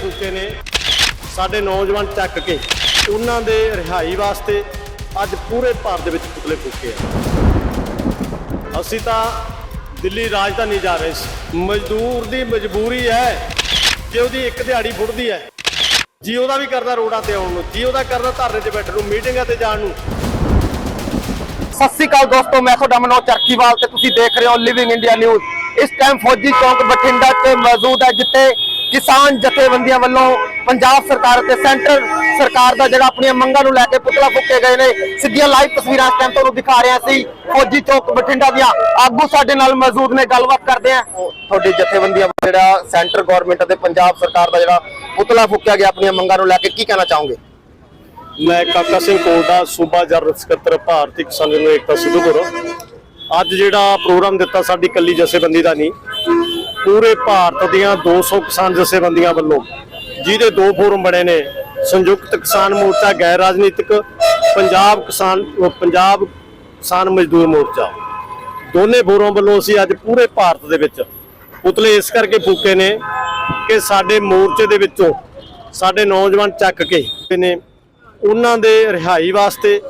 ਫੂਕੇ ਨੇ। ਸਾਡੇ ਨੌਜਵਾਨ ਚੱਕ ਕੇ ਉਹਨਾਂ ਦੇ ਰਿਹਾਈ ਵਾਸਤੇ ਅੱਜ ਪੂਰੇ ਭਾਰਤ ਦੇ ਵਿੱਚ ਪੁਤਲੇ ਫੂਕੇ ਆ। ਅਸੀਂ ਤਾਂ ਦਿੱਲੀ ਰਾਜਧਾਨੀ ਜਾ ਰਹੇ ਸੀ। ਮਜ਼ਦੂਰ ਦੀ ਮਜਬੂਰੀ ਹੈ ਜੇ ਉਹਦੀ ਇੱਕ ਦਿਹਾੜੀ ਫੁੱਟਦੀ ਹੈ। ਜੀ ਉਹਦਾ ਵੀ ਕਰਦਾ ਰੋਡਾਂ ਤੇ ਆਉਣ ਨੂੰ, ਜੀ ਉਹਦਾ ਕਰਦਾ ਧਰਨੇ ਤੇ ਬੈਠਣ ਨੂੰ, ਮੀਟਿੰਗਾਂ ਤੇ ਜਾਣ ਨੂੰ। ਸਤਿ ਸ੍ਰੀ ਅਕਾਲ ਦੋਸਤੋ, ਮੈਂ ਤੁਹਾਡਾ ਮਨੋਜ ਚਰਖੀਵਾਲ ਤੇ ਤੁਸੀਂ ਦੇਖ ਰਹੇ ਹੋ ਲਿਵਿੰਗ ਇੰਡੀਆ ਨਿਊਜ਼ ਇਸ ਟਾਈਮ ਫੌਜੀ ਚੌਂਕ ਬਠਿੰਡਾ ਤੇ ਮੌਜੂਦ ਹੈ, ਜਿੱਥੇ ਕਿਸਾਨ ਜਥੇਬੰਦੀਆਂ ਵੱਲੋਂ ਪੰਜਾਬ ਸਰਕਾਰ ਤੇ ਸੈਂਟਰ ਸਰਕਾਰ ਦਾ ਜਿਹੜਾ ਆਪਣੀਆਂ ਮੰਗਾਂ ਨੂੰ ਲੈ ਕੇ ਪੁਤਲਾ ਫੂਕੇ ਗਏ ਨੇ, ਸਿੱਧੀਆਂ ਲਾਈਵ ਤਸਵੀਰਾਂ ਇਸ ਟਾਈਮ ਤੁਹਾਨੂੰ ਦਿਖਾ ਰਿਹਾ ਸੀ, ਫੌਜੀ ਚੌਕ ਬਠਿੰਡਾ ਦੀਆਂ। ਆਗੂ ਸਾਡੇ ਨਾਲ ਮੌਜੂਦ ਨੇ, ਗੱਲਬਾਤ ਕਰਦੇ ਆ ਤੁਹਾਡੀ ਜਥੇਬੰਦੀਆਂ ਜਿਹੜਾ ਸੈਂਟਰ ਗਵਰਨਮੈਂਟ ਅਤੇ ਪੰਜਾਬ ਸਰਕਾਰ ਦਾ ਜਿਹੜਾ ਪੁਤਲਾ ਫੂਕਿਆ ਗਿਆ ਆਪਣੀਆਂ ਮੰਗਾਂ ਨੂੰ ਲੈ ਕੇ, ਕੀ ਕਹਿਣਾ ਚਾਹੋਗੇ? ਮੈਂ ਕਾਕਾ ਸਿੰਘ ਕੋਟਾ ਸੂਬਾ ਜਨਰਲ ਸਕੱਤਰ ਭਾਰਤੀ ਕਿਸਾਨ ਯੂਨੀਅਨ ਏਕਤਾ ਸਿੱਧੂਪੁਰ ਅੱਜ ਜਿਹੜਾ ਪ੍ਰੋਗਰਾਮ ਦਿੱਤਾ ਸਾਡੀ ਕੱਲੀ ਜਥੇਬੰਦੀ ਦਾ ਨਹੀਂ ਪੂਰੇ ਭਾਰਤ ਦੀਆਂ 200 ਕਿਸਾਨ ਜਥੇਬੰਦੀਆਂ ਵੱਲੋਂ, ਜਿਹਦੇ ਦੋ ਫੋਰਮ ਬਣੇ ਨੇ, ਸੰਯੁਕਤ ਕਿਸਾਨ ਮੋਰਚਾ, ਗੈਰ ਰਾਜਨੀਤਿਕ, ਪੰਜਾਬ ਕਿਸਾਨ ਪੰਜਾਬ ਕਿਸਾਨ ਮਜ਼ਦੂਰ ਮੋਰਚਾ। ਦੋਨੇ ਫੋਰਮ ਵੱਲੋਂ ਅਸੀਂ ਅੱਜ ਪੂਰੇ ਭਾਰਤ ਦੇ ਵਿੱਚ ਪੁਤਲੇ ਇਸ ਕਰਕੇ ਫੂਕੇ ਨੇ ਕਿ ਸਾਡੇ ਮੋਰਚੇ ਦੇ ਵਿੱਚੋਂ ਸਾਡੇ ਨੌਜਵਾਨ ਚੱਕ ਕੇ ਨੇ। ਉਹਨਾਂ ਦੇ ਰਿਹਾਈ ਵਾਸਤੇ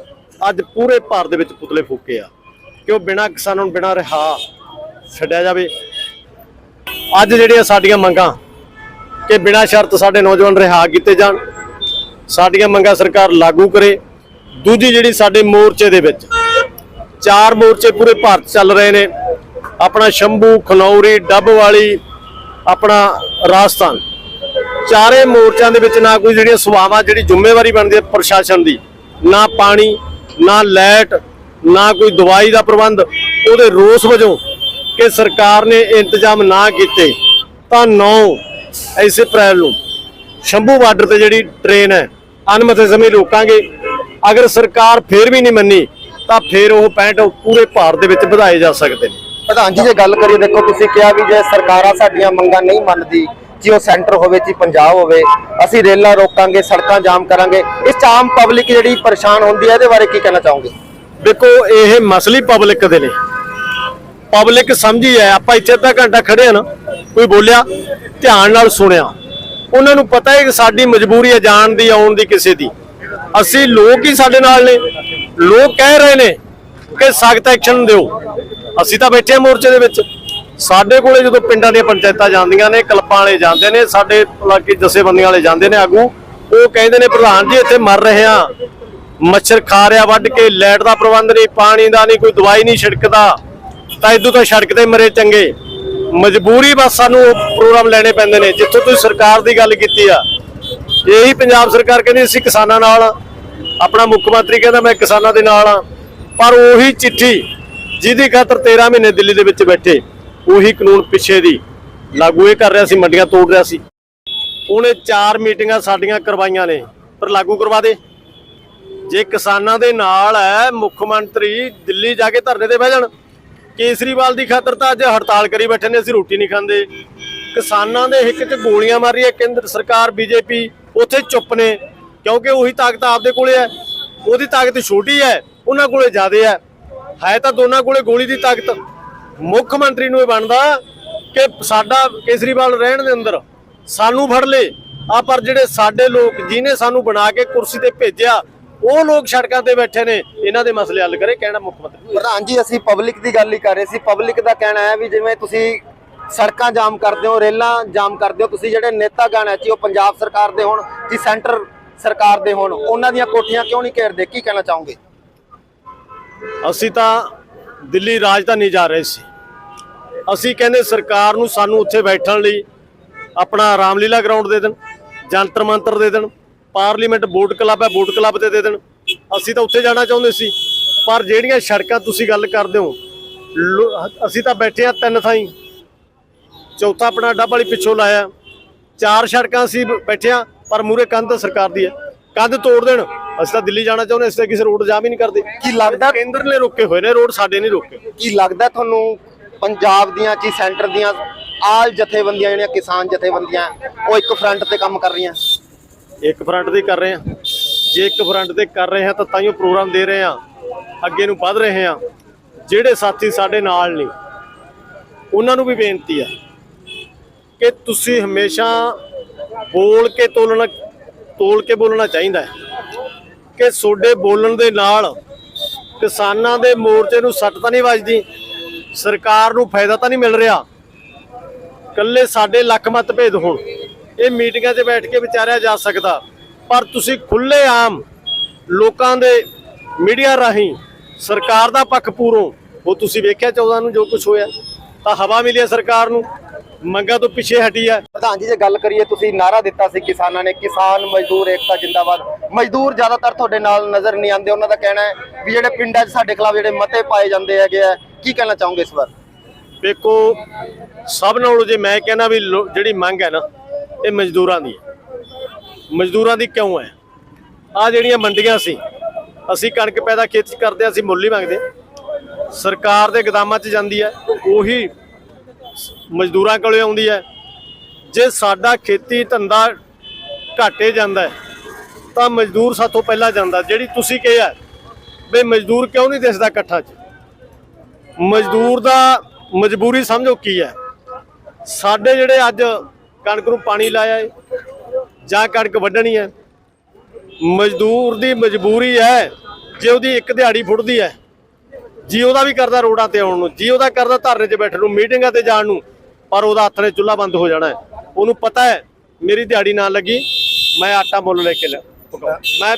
ਅੱਜ ਪੂਰੇ ਭਾਰਤ ਦੇ ਵਿੱਚ ਪੁਤਲੇ ਫੂਕੇ ਆ ਕਿ ਉਹ ਬਿਨਾਂ ਕਿਸਾਨਾਂ ਨੂੰ ਬਿਨਾਂ ਰਿਹਾ ਛੱਡਿਆ ਜਾਵੇ। ਅੱਜ ਜਿਹੜੀਆਂ ਸਾਡੀਆਂ ਮੰਗਾਂ ਕਿ ਬਿਨਾਂ ਸ਼ਰਤ ਸਾਡੇ ਨੌਜਵਾਨ ਰਿਹਾ ਕੀਤੇ ਜਾਣ, ਸਾਡੀਆਂ ਮੰਗਾਂ ਸਰਕਾਰ ਲਾਗੂ ਕਰੇ, ਦੂਜੀ ਜਿਹੜੀ ਸਾਡੇ ਮੋਰਚੇ ਦੇ ਵਿੱਚ, ਚਾਰ ਮੋਰਚੇ ਪੂਰੇ ਭਾਰਤ ਚੱਲ ਰਹੇ ਨੇ, ਆਪਣਾ ਸ਼ੰਭੂ, ਖਨੌਰੀ ਡੱਬ ਵਾਲੀ ਆਪਣਾ ਰਾਜਸਥਾਨ, ਚਾਰੇ ਮੋਰਚਿਆਂ ਦੇ ਵਿੱਚ ਨਾ ਕੋਈ ਜਿਹੜੀਆਂ ਸੇਵਾਵਾਂ ਜਿਹੜੀ ਜ਼ਿੰਮੇਵਾਰੀ ਬਣਦੀ ਹੈ ਪ੍ਰਸ਼ਾਸਨ ਦੀ, ਨਾ ਪਾਣੀ, ਨਾ ਲਾਈਟ, ਨਾ ਕੋਈ ਦਵਾਈ ਦਾ ਪ੍ਰਬੰਧ, ਉਹਦੇ ਰੋਸ ਵਜੋਂ ਕਿ ਸਰਕਾਰ ਨੇ ਇੰਤਜ਼ਾਮ ਨਾ ਕੀਤੇ ਤਾਂ 9 ਐਸੇ ਅਪ੍ਰੈਲ ਨੂੰ ਸ਼ੰਭੂ ਬਾਰਡਰ ਤੇ ਜਿਹੜੀ ਟ੍ਰੇਨ ਹੈ ਅਨਮਤੇ ਸਮੇਂ ਰੋਕਾਂਗੇ। ਅਗਰ ਸਰਕਾਰ ਫੇਰ ਵੀ ਨਹੀਂ ਮੰਨੀ ਤਾਂ ਫੇਰ ਉਹ 65 ਪੂਰੇ ਭਾਰਤ ਦੇ ਵਿੱਚ ਵਧਾਏ ਜਾ ਸਕਦੇ ਨੇ। ਪ੍ਰਧਾਨ ਜੀ ਜੇ ਗੱਲ ਕਰੀਏ ਦੇਖੋ ਤੁਸੀਂ ਕਿਹਾ ਵੀ ਜੇ ਸਰਕਾਰਾਂ ਸਾਡੀਆਂ ਮੰਗਾਂ ਨਹੀਂ ਮੰਨਦੀ ਜੀ ਉਹ ਸੈਂਟਰ ਹੋਵੇ ਜੀ ਪੰਜਾਬ ਹੋਵੇ ਅਸੀਂ ਰੇਲਾਂ ਰੋਕਾਂਗੇ ਸੜਕਾਂ ਜਾਮ ਕਰਾਂਗੇ ਇਸ 'ਚ ਆਮ ਪਬਲਿਕ ਜਿਹੜੀ ਪਰੇਸ਼ਾਨ ਹੁੰਦੀ ਹੈ ਇਹਦੇ ਬਾਰੇ ਕੀ ਕਹਿਣਾ ਚਾਹੋਗੇ? ਦੇਖੋ ਇਹ ਮਸਲੀ ਪਬਲਿਕ ਦੇ ਨੇ। ਪਬਲਿਕ ਸਮਝੀ ਹੈ, ਆਪਾਂ ਇੱਥੇ ਅੱਧਾ ਘੰਟਾ ਖੜੇ ਆ ਨਾ, ਕੋਈ ਬੋਲਿਆ, ਧਿਆਨ ਨਾਲ ਸੁਣਿਆ। ਉਹਨਾਂ ਨੂੰ ਪਤਾ ਹੈ ਕਿ ਸਾਡੀ ਮਜਬੂਰੀ ਹੈ ਜਾਣ ਦੀ, ਆਉਣ ਦੀ ਕਿਸੇ ਦੀ। ਅਸੀਂ ਲੋਕ ਹੀ ਸਾਡੇ ਨਾਲ ਨੇ। ਲੋਕ ਕਹਿ ਰਹੇ ਨੇ ਕਿ ਸਖਤ ਐਕਸ਼ਨ ਦਿਓ। ਅਸੀਂ ਤਾਂ ਬੈਠੇ ਹਾਂ ਮੋਰਚੇ ਦੇ ਵਿੱਚ। ਸਾਡੇ ਕੋਲੇ ਜਦੋਂ ਪਿੰਡਾਂ ਦੀਆਂ ਪੰਚਾਇਤਾਂ ਜਾਂਦੀਆਂ ਨੇ ਕਲਪਾਂ ਵਾਲੇ ਜਾਂਦੇ ਨੇ, ਸਾਡੇ ਇਲਾਕੇ ਜਥੇਬੰਦੀਆਂ ਵਾਲੇ ਜਾਂਦੇ ਨੇ ਆਗੂ, ਉਹ ਕਹਿੰਦੇ ਨੇ, ਪ੍ਰਧਾਨ ਜੀ, ਇੱਥੇ ਮਰ ਰਹੇ ਆ ਮੱਛਰ ਖਾ ਰਿਆ ਵੱਢ ਕੇ ਲਾਈਟ ਦਾ ਪ੍ਰਬੰਧ ਨਹੀਂ, ਪਾਣੀ ਦਾ ਨਹੀਂ, ਕੋਈ ਦਵਾਈ ਨਹੀਂ ਛਿੜਕਦਾ। ਤਾਂ ਇਦੋਂ ਤਾਂ ਸੜਕ ਤੇ ਮਰੇ ਚੰਗੇ। ਮਜਬੂਰੀ ਬਸ ਸਾਨੂੰ ਉਹ ਪ੍ਰੋਗਰਾਮ ਲੈਣੇ ਪੈਂਦੇ ਨੇ, ਜਿੱਥੋਂ ਤੁਸੀਂ ਸਰਕਾਰ ਦੀ ਗੱਲ ਕੀਤੀ ਆ। ਇਹੀ ਪੰਜਾਬ ਸਰਕਾਰ ਕਹਿੰਦੀ ਅਸੀਂ ਕਿਸਾਨਾਂ ਨਾਲ ਆਪਣਾ ਮੁੱਖ ਮੰਤਰੀ ਕਹਿੰਦਾ ਮੈਂ ਕਿਸਾਨਾਂ ਦੇ ਨਾਲ ਆ। ਪਰ ਉਹੀ ਚਿੱਠੀ ਜਿਹਦੀ ਖਾਤਰ 13 ਮਹੀਨੇ ਦਿੱਲੀ ਦੇ ਵਿੱਚ ਬੈਠੇ, ਉਹੀ ਕਾਨੂੰਨ ਪਿੱਛੇ ਦੀ। ਲਾਗੂ ਇਹ ਕਰ ਰਿਹਾ ਸੀ, ਮੰਡੀਆਂ ਤੋੜ ਰਿਹਾ ਸੀ। ਉਹਨੇ ਚਾਰ ਮੀਟਿੰਗਾਂ ਸਾਡੀਆਂ ਕਰਵਾਈਆਂ ਨੇ, ਪਰ ਲਾਗੂ ਕਰਵਾ ਦੇ। ਜੇ ਕਿਸਾਨਾਂ ਦੇ ਨਾਲ ਹੈ, ਮੁੱਖ ਮੰਤਰੀ ਦਿੱਲੀ ਜਾ ਕੇ ਧਰਨੇ ਤੇ ਬਹਿ ਜਾਣ। ਕੇਸਰੀਵਾਲ ਦੀ ਖਾਤਰ ਤਾਂ ਅੱਜ ਹੜਤਾਲ ਕਰੀ ਬੈਠੇ ਨੇ, ਅਸੀਂ ਰੋਟੀ ਨਹੀਂ ਖਾਂਦੇ। ਕਿਸਾਨਾਂ ਦੇ ਹਿੱਕ 'ਚ ਗੋਲੀਆਂ ਮਾਰ ਰਹੀ ਹੈ ਕੇਂਦਰ ਸਰਕਾਰ, ਬੀਜੇਪੀ ਉੱਥੇ ਚੁੱਪ ਨੇ, ਕਿਉਂਕਿ ਉਹੀ ਤਾਕਤ ਆਪਦੇ ਕੋਲੇ ਹੈ, ਉਹਦੀ ਤਾਕਤ ਛੋਟੀ ਹੈ, ਉਹਨਾਂ ਕੋਲੇ ਜ਼ਿਆਦੇ ਹੈ। ਹੈ ਤਾਂ ਦੋਨਾਂ ਕੋਲੇ ਗੋਲੀ ਦੀ ਤਾਕਤ। ਮੁੱਖ ਮੰਤਰੀ ਨੂੰ ਇਹ ਬਣਦਾ ਕਿ ਸਾਡਾ ਕੇਸਰੀਵਾਲ ਰਹਿਣ ਦੇ ਅੰਦਰ ਸਾਨੂੰ ਫੜ ਲੇ। ਆ ਪਰ ਜਿਹੜੇ ਸਾਡੇ ਲੋਕ ਜਿਨੇ ਸਾਨੂੰ ਬਣਾ ਕੇ ਕੁਰਸੀ ਤੇ ਭੇਜਿਆ ਉਹ ਲੋਕ ਸੜਕਾਂ ਤੇ ਬੈਠੇ ਨੇ ਇਹਨਾਂ ਦੇ ਮਸਲੇ ਹੱਲ ਕਰੇ ਕਹਿਣਾ ਮੁੱਖ ਮੰਤਰੀ ਪ੍ਰਧਾਨ ਜੀ ਅਸੀਂ ਪਬਲਿਕ ਦੀ ਗੱਲ ਹੀ ਕਰ ਰਹੇ ਸੀ। ਪਬਲਿਕ ਦਾ ਕਹਿਣਾ ਹੈ ਵੀ ਜਿਵੇਂ ਤੁਸੀਂ ਸੜਕਾਂ ਜਾਮ ਕਰਦੇ ਹੋ ਰੇਲਾਂ ਜਾਮ ਕਰਦੇ ਹੋ ਤੁਸੀਂ ਜਿਹੜੇ ਨੇਤਾ ਗਾਣਾ ਜੀ ਉਹ ਪੰਜਾਬ ਸਰਕਾਰ ਦੇ ਹੋਣ ਜੀ ਸੈਂਟਰ ਸਰਕਾਰ ਦੇ ਹੋਣ ਉਹਨਾਂ ਦੀਆਂ ਕੋਠੀਆਂ ਕਿਉਂ ਨਹੀਂ ਘੇਰਦੇ? ਕੀ ਕਹਿਣਾ ਚਾਹੋਗੇ? ਅਸੀਂ ਤਾਂ ਦਿੱਲੀ ਰਾਜਧਾਨੀ ਜਾ ਰਹੇ ਸੀ। ਅਸੀਂ ਕਹਿੰਦੇ ਸਰਕਾਰ ਨੂੰ ਸਾਨੂੰ ਉੱਥੇ ਬੈਠਣ ਲਈ ਆਪਣਾ ਰਾਮਲੀਲਾ ਗਰਾਊਂਡ ਦੇ ਦੇਣ ਜੰਤਰ ਮੰਤਰ ਦੇ ਦੇਣ ਪਾਰਲੀਮੈਂਟ ਬੋਟ ਕਲੱਬ ਹੈ ਬੋਟ ਕਲੱਬ ਤੇ ਦੇ ਦੇਣ। ਅਸੀਂ ਤਾਂ ਉੱਥੇ ਜਾਣਾ ਚਾਹੁੰਦੇ ਸੀ। ਪਰ ਜਿਹੜੀਆਂ ਸੜਕਾਂ ਤੁਸੀਂ ਗੱਲ ਕਰਦੇ ਹੋ ਅਸੀਂ ਤਾਂ ਬੈਠੇ ਆ ਤਿੰਨ ਥਾਈਂ। ਚੌਥਾ ਆਪਣਾ ਡੱਬ ਵਾਲੀ ਪਿੱਛੋਂ ਲਾਇਆ। ਚਾਰ ਸੜਕਾਂ ਅਸੀਂ ਬੈਠੇ ਆ ਪਰ ਮੂਰੇ ਕੰਧ ਸਰਕਾਰ ਦੀ ਹੈ। ਕੰਧ ਤੋੜ ਦੇਣ। ਅਸੀਂ ਤਾਂ ਦਿੱਲੀ ਜਾਣਾ ਚਾਹੁੰਦੇ ਅਸੀਂ ਤਾਂ ਕਿਸੇ ਰੋਡ ਜਾਮ ਹੀ ਨਹੀਂ ਕਰਦੇ। ਕੀ ਲੱਗਦਾ ਕੇਂਦਰ ਨੇ ਰੋਕੇ ਹੋਏ ਨੇ ਰੋਡ ਸਾਡੇ ਨਹੀਂ ਰੋਕੇ। ਕੀ ਲੱਗਦਾ ਤੁਹਾਨੂੰ ਪੰਜਾਬ ਦੀਆਂ ਜੀ ਸੈਂਟਰ ਦੀਆਂ ਆਲ ਜਥੇਬੰਦੀਆਂ ਜਿਹੜੀਆਂ ਕਿਸਾਨ ਜਥੇਬੰਦੀਆਂ ਉਹ ਇੱਕ ਫਰੰਟ ਤੇ ਕੰਮ ਕਰ ਰਹੀਆਂ? ਇੱਕ ਫਰੰਟ ਤੇ ਕਰ ਰਹੇ ਹਾਂ। ਜੇ ਇੱਕ ਫਰੰਟ ਤੇ ਕਰ ਰਹੇ ਹਾਂ ਤਾਂ ਤਾਈਓ ਪ੍ਰੋਗਰਾਮ ਦੇ ਰਹੇ ਹਾਂ। ਅੱਗੇ ਨੂੰ ਵਧ ਰਹੇ ਹਾਂ। ਜਿਹੜੇ ਸਾਥੀ ਸਾਡੇ ਨਾਲ ਨੇ, ਉਹਨਾਂ ਨੂੰ ਵੀ ਬੇਨਤੀ ਆ ਕਿ ਤੁਸੀਂ ਹਮੇਸ਼ਾ ਬੋਲ ਕੇ ਤੋਲਣਾ, ਤੋਲ ਕੇ ਬੋਲਣਾ ਚਾਹੀਦਾ ਹੈ। ਕਿ ਤੁਹਾਡੇ ਬੋਲਣ ਦੇ ਨਾਲ ਕਿਸਾਨਾਂ ਦੇ ਮੋਰਚੇ ਨੂੰ ਸੱਟ ਤਾਂ ਨਹੀਂ ਵੱਜਦੀ, ਸਰਕਾਰ ਨੂੰ ਫਾਇਦਾ ਤਾਂ ਨਹੀਂ ਮਿਲ ਰਿਹਾ। ਕੱਲੇ ਸਾਡੇ ਲੱਖ ਮਤਭੇਦ ਹੋਣ। ਇਹ ਮੀਟਿੰਗਾਂ 'ਚ ਬੈਠ ਕੇ ਵਿਚਾਰਿਆ ਜਾ ਸਕਦਾ। ਪਰ ਤੁਸੀਂ ਖੁੱਲੇ ਆਮ ਲੋਕਾਂ ਦੇ ਮੀਡੀਆ ਰਾਹੀਂ ਸਰਕਾਰ ਦਾ ਪੱਖ ਪੂਰੋ ਉਹ ਤੁਸੀਂ ਵੇਖਿਆ 14 ਨੂੰ ਜੋ ਕੁਝ ਹੋਇਆ ਤਾਂ ਹਵਾ ਮਿਲੀ ਸਰਕਾਰ ਨੂੰ ਮੰਗਾਂ ਤੋਂ ਪਿੱਛੇ ਹਟੀ ਹੈ। ਪ੍ਰਧਾਨ ਜੀ ਜੇ ਗੱਲ ਕਰੀਏ ਤੁਸੀਂ ਨਾਰਾ ਦਿੱਤਾ ਸੀ ਕਿਸਾਨਾਂ ਨੇ ਕਿਸਾਨ ਮਜ਼ਦੂਰ ਏਕਤਾ ਜਿੰਦਾਬਾਦ। ਮਜ਼ਦੂਰ ਜ਼ਿਆਦਾਤਰ ਤੁਹਾਡੇ ਨਾਲ ਨਜ਼ਰ ਨਹੀਂ ਆਉਂਦੇ ਉਹਨਾਂ ਦਾ ਕਹਿਣਾ ਹੈ ਵੀ ਜਿਹੜੇ ਪਿੰਡਾਂ 'ਚ ਸਾਡੇ ਖਿਲਾਫ ਜਿਹੜੇ ਮਤੇ ਪਾਏ ਜਾਂਦੇ ਹੈਗੇ ਆ ਕੀ ਕਹਿਣਾ ਚਾਹੋਗੇ ਇਸ ਵਾਰ? ਵੇਖੋ ਸਭ ਨਾਲੋਂ ਜੇ ਮੈਂ ਕਹਿੰਦਾ ਵੀ ਜਿਹੜੀ ਮੰਗ ਹੈ ਨਾ ਇਹ ਮਜ਼ਦੂਰਾਂ ਦੀ ਹੈ। ਮਜ਼ਦੂਰਾਂ ਦੀ ਕਿਉਂ ਹੈ? ਆ ਜਿਹੜੀਆਂ ਮੰਡੀਆਂ ਸੀ ਅਸੀਂ ਕਣਕ ਪੈਦਾ ਖੇਤ 'ਚ ਕਰਦੇ ਹਾਂ, ਅਸੀਂ ਮੁੱਲ ਹੀ ਮੰਗਦੇ ਸਰਕਾਰ ਦੇ ਗਦਾਮਾਂ 'ਚ ਜਾਂਦੀ ਹੈ ਉਹੀ ਮਜ਼ਦੂਰਾਂ ਕੋਲੇ ਆਉਂਦੀ ਹੈ। ਜੇ ਸਾਡਾ ਖੇਤੀ ਧੰਦਾ ਘਾਟੇ ਜਾਂਦਾ ਹੈ ਤਾਂ ਮਜ਼ਦੂਰ ਸਾਥੋਂ ਪਹਿਲਾਂ ਜਾਂਦਾ ਜਿਹੜੀ ਤੁਸੀਂ ਕਿਹਾ ਵੀ ਮਜ਼ਦੂਰ ਕਿਉਂ ਨਹੀਂ ਦਿਸਦਾ ਇਕੱਠਾ 'ਚ? ਮਜ਼ਦੂਰ ਦਾ ਮਜਬੂਰੀ ਸਮਝੋ ਕੀ ਹੈ? ਸਾਡੇ ਜਿਹੜੇ ਅੱਜ ਕਣਕ ਨੂੰ ਪਾਣੀ ਲਾਇਆ ਹੈ ਜਾਂ ਕਣਕ ਵੱਢਣੀ ਹੈ। ਮਜ਼ਦੂਰ ਦੀ ਮਜਬੂਰੀ ਹੈ, ਜੇ ਉਹਦੀ ਇੱਕ ਦਿਹਾੜੀ ਫੁੱਟਦੀ ਹੈ। ਜੀ ਉਹਦਾ ਵੀ ਕਰਦਾ ਰੋਡਾਂ ਤੇ ਆਉਣ ਨੂੰ, ਜੀ ਉਹਦਾ ਕਰਦਾ ਧਰਨੇ 'ਚ ਬੈਠਣ ਨੂੰ, ਮੀਟਿੰਗਾਂ ਤੇ ਜਾਣ ਨੂੰ, ਪਰ ਉਹਦਾ ਹੱਥ ਨੇ ਚੁੱਲ੍ਹਾ ਬੰਦ ਹੋ ਜਾਣਾ ਹੈ। ਉਹਨੂੰ ਪਤਾ ਹੈ, ਮੇਰੀ ਦਿਹਾੜੀ ਨਾ ਲੱਗੀ, ਮੈਂ ਆਟਾ ਮੁੱਲ ਲੈ ਕੇ ਲੈ ਮੈਂ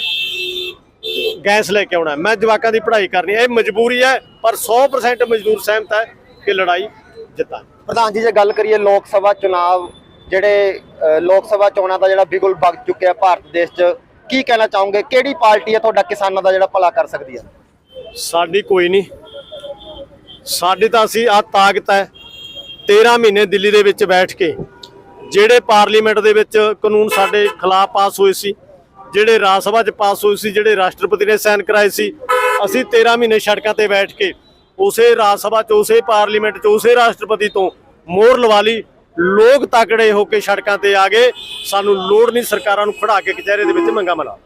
ਗੈਸ ਲੈ ਕੇ ਆਉਣਾ ਮੈਂ ਜਵਾਕਾਂ ਦੀ ਪੜ੍ਹਾਈ ਕਰਨੀ ਹੈ। ਇਹ ਮਜਬੂਰੀ ਹੈ, ਪਰ 100% ਮਜ਼ਦੂਰ ਸਹਿਮਤ ਹੈ ਕਿ ਲੜਾਈ ਜਿੱਤਾਂ। ਪ੍ਰਧਾਨ ਜੀ, ਜੇ ਗੱਲ ਕਰੀਏ ਲੋਕ ਸਭਾ ਚੁਣਾਵ ਜਿਹੜੇ ਲੋਕ ਸਭਾ ਚੋਣਾਂ ਦਾ ਜਿਹੜਾ ਬਿਗੁਲ ਵਗ ਚੁੱਕਿਆ ਭਾਰਤ ਦੇਸ਼ 'ਚ, ਕੀ ਕਹਿਣਾ ਚਾਹੋਗੇ? ਕਿਹੜੀ ਪਾਰਟੀ ਹੈ ਤੁਹਾਡਾ ਕਿਸਾਨਾਂ ਦਾ ਜਿਹੜਾ ਭਲਾ ਕਰ ਸਕਦੀ ਹੈ? ਸਾਡੀ ਕੋਈ ਨਹੀਂ। ਸਾਡੀ ਤਾਂ ਅਸੀਂ ਆ ਤਾਕਤ ਹੈ 13 ਮਹੀਨੇ ਦਿੱਲੀ ਦੇ ਵਿੱਚ ਬੈਠ ਕੇ, ਜਿਹੜੇ ਪਾਰਲੀਮੈਂਟ ਦੇ ਵਿੱਚ ਕਾਨੂੰਨ ਸਾਡੇ ਖਿਲਾਫ ਪਾਸ ਹੋਏ ਸੀ, ਜਿਹੜੇ ਰਾਜ ਸਭਾ 'ਚ ਪਾਸ ਹੋਏ ਸੀ, ਜਿਹੜੇ ਰਾਸ਼ਟਰਪਤੀ ਨੇ ਸਾਈਨ ਕਰਾਏ ਸੀ, ਅਸੀਂ 13 ਮਹੀਨੇ ਸੜਕਾਂ ਤੇ ਬੈਠ ਕੇ, ਉਸੇ ਰਾਜ ਸਭਾ 'ਚ, ਉਸੇ ਪਾਰਲੀਮੈਂਟ 'ਚ, ਉਸੇ ਰਾਸ਼ਟਰਪਤੀ ਤੋਂ ਮੋਹਰ ਲਵਾ ਲਈ ਲੋਕ ਤਕੜੇ ਹੋ ਕੇ ਸੜਕਾਂ ਤੇ ਆ ਗਏ। ਸਾਨੂੰ ਲੋੜ ਨਹੀਂ ਸਰਕਾਰਾਂ ਨੂੰ ਖੜਾ ਕੇ ਕਚਹਿਰੇ ਦੇ ਵਿੱਚ ਮੰਗਾ ਮਲਾ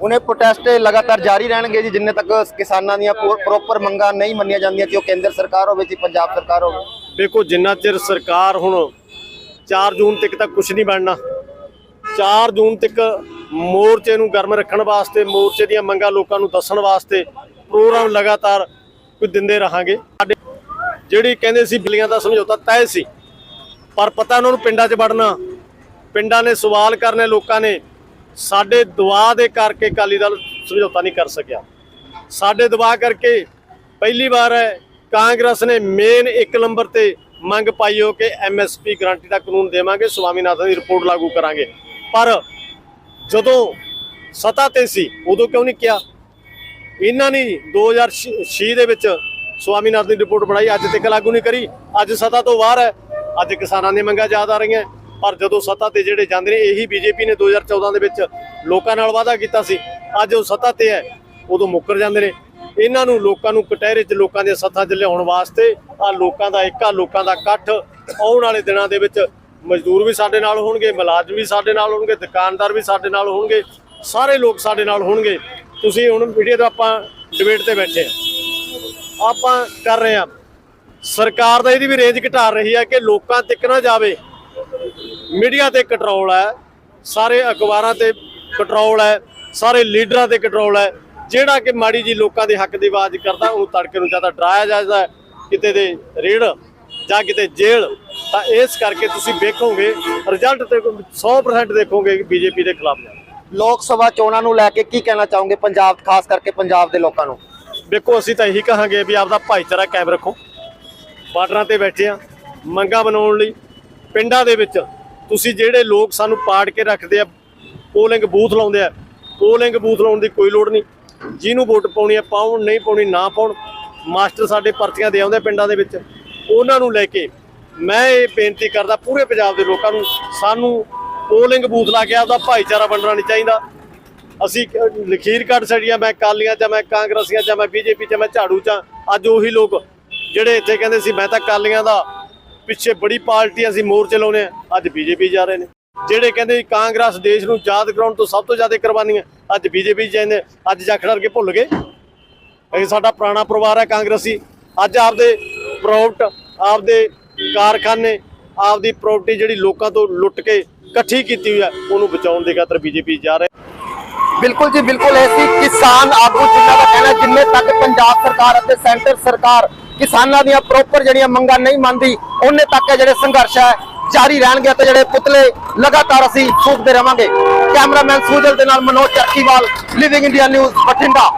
ਉਹਨੇ ਪ੍ਰੋਟੈਸਟ ਲਗਾਤਾਰ ਜਾਰੀ ਰਹਿਣਗੇ ਜੀ ਜਿੰਨੇ ਤੱਕ ਕਿਸਾਨਾਂ ਦੀਆਂ ਪ੍ਰੋਪਰ ਮੰਗਾਂ ਨਹੀਂ ਮੰਨੀਆਂ ਜਾਂਦੀਆਂ ਕਿ ਉਹ ਕੇਂਦਰ ਸਰਕਾਰ ਹੋਵੇ ਜੀ ਪੰਜਾਬ ਸਰਕਾਰ ਹੋਵੇ। ਦੇਖੋ ਜਿੰਨਾ ਚਿਰ ਸਰਕਾਰ ਹੁਣ 4 ਜੂਨ ਤੱਕ ਤਾਂ ਕੁਝ ਨਹੀਂ ਬਣਨਾ। 4 ਜੂਨ ਤੱਕ ਮੋਰਚੇ ਨੂੰ ਗਰਮ ਰੱਖਣ ਵਾਸਤੇ ਮੋਰਚੇ ਦੀਆਂ ਮੰਗਾਂ ਲੋਕਾਂ ਨੂੰ ਦੱਸਣ ਵਾਸਤੇ ਪ੍ਰੋਗਰਾਮ ਲਗਾਤਾਰ ਕੋਈ ਦਿੰਦੇ ਰਹਾਂਗੇ। ਸਾਡੇ ਜਿਹੜੀ ਕਹਿੰਦੇ ਸੀ ਬਿੱਲੀਆਂ ਦਾ ਸਮਝੌਤਾ ਤੈਅ ਸੀ। ਪਰ ਪਤਾ ਉਹਨਾਂ ਨੂੰ ਪਿੰਡਾਂ 'ਚ ਵੜਨਾ। ਪਿੰਡਾਂ ਨੇ ਸਵਾਲ ਕਰਨੇ ਲੋਕਾਂ ਨੇ। ਸਾਡੇ ਦੁਆ ਦੇ ਕਰਕੇ ਅਕਾਲੀ ਦਲ ਸਮਝੌਤਾ ਨਹੀਂ ਕਰ ਸਕਿਆ। ਸਾਡੇ ਦਬਾਅ ਕਰਕੇ ਪਹਿਲੀ ਵਾਰ ਹੈ, ਕਾਂਗਰਸ ਨੇ ਮੇਨ ਇੱਕ ਨੰਬਰ ਤੇ ਮੰਗ ਪਾਈ ਹੋ ਕਿ ਐਮਐਸਪੀ ਗਰੰਟੀ ਦਾ ਕਾਨੂੰਨ ਦੇਵਾਂਗੇ, ਸਵਾਮੀਨਾਥਨ ਦੀ ਰਿਪੋਰਟ ਲਾਗੂ ਕਰਾਂਗੇ। ਪਰ ਜਦੋਂ ਸਤਾ ਤੇ ਸੀ, ਉਦੋਂ ਕਿਉਂ ਨਹੀਂ ਕਿਹਾ? ਇਹਨਾਂ ਨੇ 2006 ਦੇ ਵਿੱਚ ਸਵਾਮੀਨਾਥਨ ਦੀ ਰਿਪੋਰਟ ਬਣਾਈ, ਅੱਜ ਤੱਕ ਲਾਗੂ ਨਹੀਂ ਕਰੀ। ਅੱਜ ਸਤਾ ਤੋਂ ਬਾਹਰ ਹੈ। ਅੱਜ ਕਿਸਾਨਾਂ ਦੀਆਂ ਮੰਗਾਂ ਯਾਦ ਆ ਰਹੀਆਂ। ਪਰ ਜਦੋਂ ਸਤਾ ਤੇ ਜਿਹੜੇ ਜਾਂਦੇ ਨੇ, ਇਹੀ ਬੀਜੇਪੀ ਨੇ 2014 ਦੇ ਵਿੱਚ ਲੋਕਾਂ ਨਾਲ ਵਾਅਦਾ ਕੀਤਾ ਸੀ। ਅੱਜ ਉਹ ਸਤਾ ਤੇ ਹੈ, ਉਦੋਂ ਮੁੱਕਰ ਜਾਂਦੇ ਨੇ। ਇਹਨਾਂ ਨੂੰ ਲੋਕਾਂ ਨੂੰ ਕਟਹਿਰੇ 'ਚ ਲੋਕਾਂ ਦੇ ਸੱਥਾਂ 'ਚ ਲਿਆਉਣ ਵਾਸਤੇ ਆ ਲੋਕਾਂ ਦਾ ਇੱਕਾ ਲੋਕਾਂ ਦਾ ਇਕੱਠ ਆਉਣ ਵਾਲੇ ਦਿਨਾਂ ਦੇ ਵਿੱਚ ਮਜ਼ਦੂਰ ਵੀ ਸਾਡੇ ਨਾਲ ਹੋਣਗੇ, ਮੁਲਾਜ਼ਮ ਵੀ ਸਾਡੇ ਨਾਲ ਹੋਣਗੇ, ਦੁਕਾਨਦਾਰ ਵੀ ਸਾਡੇ ਨਾਲ ਹੋਣਗੇ, ਸਾਰੇ ਲੋਕ ਸਾਡੇ ਨਾਲ ਹੋਣਗੇ। ਤੁਸੀਂ ਹੁਣ ਵੀਡੀਓ ਤੋਂ ਆਪਾਂ ਡਿਬੇਟ ਤੇ ਬੈਠੇ ਆ ਆਪਾਂ ਕਰ ਰਹੇ ਆ ਸਰਕਾਰ ਦਾ ਇਹਦੀ ਵੀ ਰੇਂਜ ਘਟਾ ਰਹੀ ਹੈ ਕਿ ਲੋਕਾਂ ਤੱਕ ਨਾ ਜਾਵੇ। ਮੀਡੀਆ ਤੇ ਕੰਟਰੋਲ ਹੈ। ਸਾਰੇ ਅਖਬਾਰਾਂ ਤੇ ਕੰਟਰੋਲ ਹੈ। ਸਾਰੇ ਲੀਡਰਾਂ ਤੇ ਕੰਟਰੋਲ ਹੈ। ਜਿਹੜਾ ਕਿ ਮਾੜੀ ਜੀ ਲੋਕਾਂ ਦੇ ਹੱਕ ਦੀ ਆਵਾਜ਼ ਕਰਦਾ ਉਹਨੂੰ ਤੜਕੇ ਨੂੰ ਜ਼ਿਆਦਾ ਡਰਾਇਆ ਜਾਂਦਾ ਕਿਤੇ ਦੇ ਰੇੜ ਜਾਂ ਕਿਤੇ ਜੇਲ੍ਹ ਤਾਂ ਇਸ ਕਰਕੇ ਤੁਸੀਂ ਵੇਖੋਗੇ ਰਿਜ਼ਲਟ ਤੇ 100% ਦੇਖੋਗੇ ਬੀਜੇਪੀ ਦੇ ਖਿਲਾਫ ਲੋਕ ਸਭਾ ਚੋਣਾਂ ਨੂੰ ਲੈ ਕੇ ਕੀ ਕਹਿਣਾ ਚਾਹੋਗੇ ਪੰਜਾਬ ਖਾਸ ਕਰਕੇ ਪੰਜਾਬ ਦੇ ਲੋਕਾਂ ਨੂੰ? ਵੇਖੋ ਅਸੀਂ ਤਾਂ ਇਹੀ ਕਹਾਂਗੇ ਵੀ ਆਪਦਾ ਭਾਈਚਾਰਾ ਕਾਇਮ ਰੱਖੋ। ਬਾਰਡਰਾਂ ਤੇ ਬੈਠੇ ਆ, ਮੰਗਾਂ ਬਣਾਉਣ ਲਈ। ਪਿੰਡਾਂ ਦੇ ਵਿੱਚ ਤੁਸੀਂ ਜਿਹੜੇ ਲੋਕ ਸਾਨੂੰ ਪਾੜ ਕੇ ਰੱਖਦੇ ਆ, ਪੋਲਿੰਗ ਬੂਥ ਲਾਉਂਦੇ ਆ, ਪੋਲਿੰਗ ਬੂਥ ਲਾਉਣ ਦੀ ਕੋਈ ਲੋੜ ਨਹੀਂ। ਜਿਹਨੂੰ ਵੋਟ ਪਾਉਣੀ ਆ, ਪਾਉਣ, ਨਹੀਂ ਪਾਉਣੀ, ਨਾ ਪਾਉਣ, ਮਾਸਟਰ ਸਾਡੇ ਪਰਚੀਆਂ ਦੇ ਆਉਂਦੇ ਪਿੰਡਾਂ ਦੇ ਵਿੱਚ। ਉਹਨਾਂ ਨੂੰ ਲੈ ਕੇ ਮੈਂ ਇਹ ਬੇਨਤੀ ਕਰਦਾ, ਪੂਰੇ ਪੰਜਾਬ ਦੇ ਲੋਕਾਂ ਨੂੰ, ਸਾਨੂੰ ਪੋਲਿੰਗ ਬੂਥ ਲਾ ਕੇ ਆਪਦਾ ਭਾਈਚਾਰਾ ਵੰਡਣਾ ਨਹੀਂ ਚਾਹੀਦਾ। ਅਸੀਂ ਲਖੀਰ ਕੱਢ ਛੜੀਆਂ ਮੈਂ ਕਾਲੀਆਂ ਜਾਂ ਮੈਂ ਕਾਂਗਰਸੀਆਂ ਜਾਂ ਮੈਂ ਬੀਜੇਪੀ ਜਾਂ ਮੈਂ ਝਾੜੂ ਜਾਂ ਅੱਜ ਉਹੀ ਲੋਕ ਜਿਹੜੇ ਇੱਥੇ ਕਹਿੰਦੇ ਸੀ, ਮੈਂ ਤਾਂ ਕਾਲੀਆਂ ਦਾ ਪਿੱਛੇ ਬੜੀ ਪਾਰਟੀ ਅਸੀਂ ਮੋਰਚੇ ਲਾਉਨੇ ਆ। ਅੱਜ ਬੀਜੇਪੀ ਜਾ ਰਹੇ ਨੇ। ਜਿਹੜੇ ਕਹਿੰਦੇ ਕਾਂਗਰਸ ਦੇਸ਼ ਨੂੰ ਯਾਦ ਕਰਾਉਣ ਤੋਂ ਸਭ ਤੋਂ ਜ਼ਿਆਦਾ ਕੁਰਬਾਨੀਆਂ ਅੱਜ ਬੀਜੇਪੀ ਜਾਂਦੇ ਅੱਜ ਜਖੜ ਕੇ ਭੁੱਲ ਗਏ? ਇਹ ਸਾਡਾ ਪੁਰਾਣਾ ਪਰਿਵਾਰ ਹੈ ਕਾਂਗਰਸੀ। ਅੱਜ ਆਪਦੇ ਪ੍ਰੋਡਕਟ ਆਪਦੇ ਕਾਰਖਾਨੇ, ਆਪਦੀ ਪ੍ਰੋਪਰਟੀ ਜਿਹੜੀ ਲੋਕਾਂ ਤੋਂ ਲੁੱਟ ਕੇ ਇਕੱਠੀ ਕੀਤੀ ਹੋਈ ਹੈ, ਉਹਨੂੰ ਬਚਾਉਣ ਦੇ ਖਾਤਰ ਬੀਜੇਪੀ ਜਾ ਰਹੇ। ਬਿਲਕੁਲ ਜੀ, ਬਿਲਕੁਲ ਐਸੀ ਕਿਸਾਨ ਆਗੂ ਜਿਨ੍ਹਾਂ ਦਾ ਕਹਿਣਾ ਜਿੰਨੇ ਤੱਕ ਪੰਜਾਬ ਸਰਕਾਰ ਅਤੇ ਸੈਂਟਰ ਸਰਕਾਰ ਕਿਸਾਨਾਂ ਦੀਆਂ ਪ੍ਰੋਪਰ ਜਿਹੜੀਆਂ ਮੰਗਾਂ ਨਹੀਂ ਮੰਨਦੀ, ਉਹਨੇ ਤੱਕ ਇਹ ਜਿਹੜੇ ਸੰਘਰਸ਼ ਹੈ, ਜਾਰੀ ਰਹਿਣਗੇ ਤੇ ਜਿਹੜੇ ਪੁਤਲੇ ਲਗਾਤਾਰ ਅਸੀਂ ਫੂਕਦੇ ਰਵਾਂਗੇ। ਕੈਮਰਾਮੈਨ ਸੂਜਲ ਦੇ ਨਾਲ Manoj Chakkiwal living India news Bathinda.